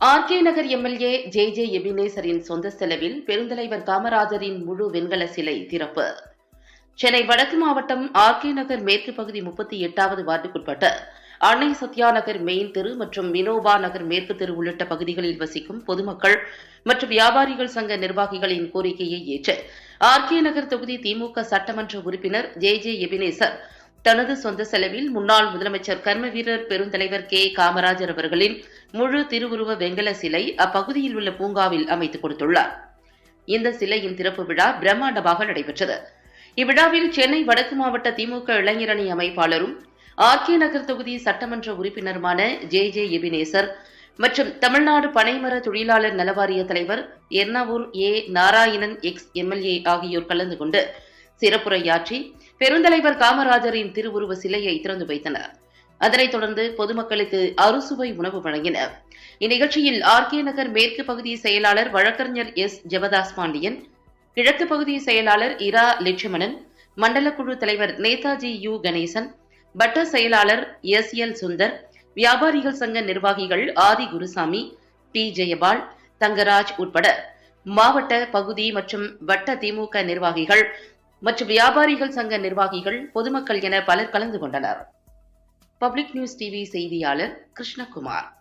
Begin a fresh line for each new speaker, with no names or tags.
RK Nagar MLA J J எபினேசரின் சொந்த செலவில் பெருந்தலைவர் காமராஜரின் முழு வெண்கல சிலை திறப்பு. சென்னை வடக்கு மாவட்டம் ஆர்கே நகர் மேற்கு பகுதி முப்பத்தி எட்டாவது வார்டுக்குட்பட்ட அன்னை சத்யா நகர் மெயின் தெரு மற்றும் வினோபா நகர் மேற்கு தெரு உள்ளிட்ட பகுதிகளில் வசிக்கும் பொதுமக்கள் மற்றும் வியாபாரிகள் சங்க நிர்வாகிகளின் கோரிக்கையை ஏற்று ஆர்கே நகர் தொகுதி திமுக சட்டமன்ற உறுப்பினர் ஜே ஜே எபினேசர் தனது சொந்த செலவில் முன்னாள் முதலமைச்சர் கர்மவீரர் பெருந்தலைவர் கே காமராஜர் அவர்களின் முழு திருவுருவ வெங்கல சிலை அப்பகுதியில் உள்ள பூங்காவில் அமைத்துக் கொடுத்துள்ளார். இந்த சிலையின் திறப்பு விழா பிரம்மாண்டமாக நடைபெற்றது. இவ்விழாவில் சென்னை வடக்கு மாவட்ட திமுக இளைஞரணி அமைப்பாளரும் ஆர்கே நகர் தொகுதி சட்டமன்ற உறுப்பினருமான ஜே ஜே எபினேசர் மற்றும் தமிழ்நாடு பனைமர தொழிலாளர் நலவாரிய தலைவர் Ernavur A Narayanan ex MLA ஆகியோர் கலந்து கொண்டு சிறப்புரையாற்றி பெருந்தலைவர் காமராஜரின் திருவுருவ சிலையை திறந்து வைத்தனர். அதனைத் தொடர்ந்து பொதுமக்களுக்கு அறுசுவை உணவு வழங்கினர். இந்நிகழ்ச்சியில் ஆர்கே நகர் மேற்கு பகுதி செயலாளர் வழக்கறிஞர் எஸ். ஜெபதாஸ் பாண்டியன் கிழக்கு பகுதி செயலாளர் இரா லட்சுமணன் மண்டல குழு தலைவர் நேதாஜி யு. கணேசன் வட்ட செயலாளர் எஸ். எல். சுந்தர் வியாபாரிகள் சங்க நிர்வாகிகள் ஆதி குருசாமி டி. ஜெயபால் தங்கராஜ் உட்பட மாவட்ட பகுதி மற்றும் வட்ட திமுக நிர்வாகிகள் மற்றும் வியாபாரிகள் சங்க நிர்வாகிகள் பொதுமக்கள் என பலர் கலந்து கொண்டனர். பப்ளிக் நியூஸ் டிவி செய்தியாளர் கிருஷ்ணகுமார்.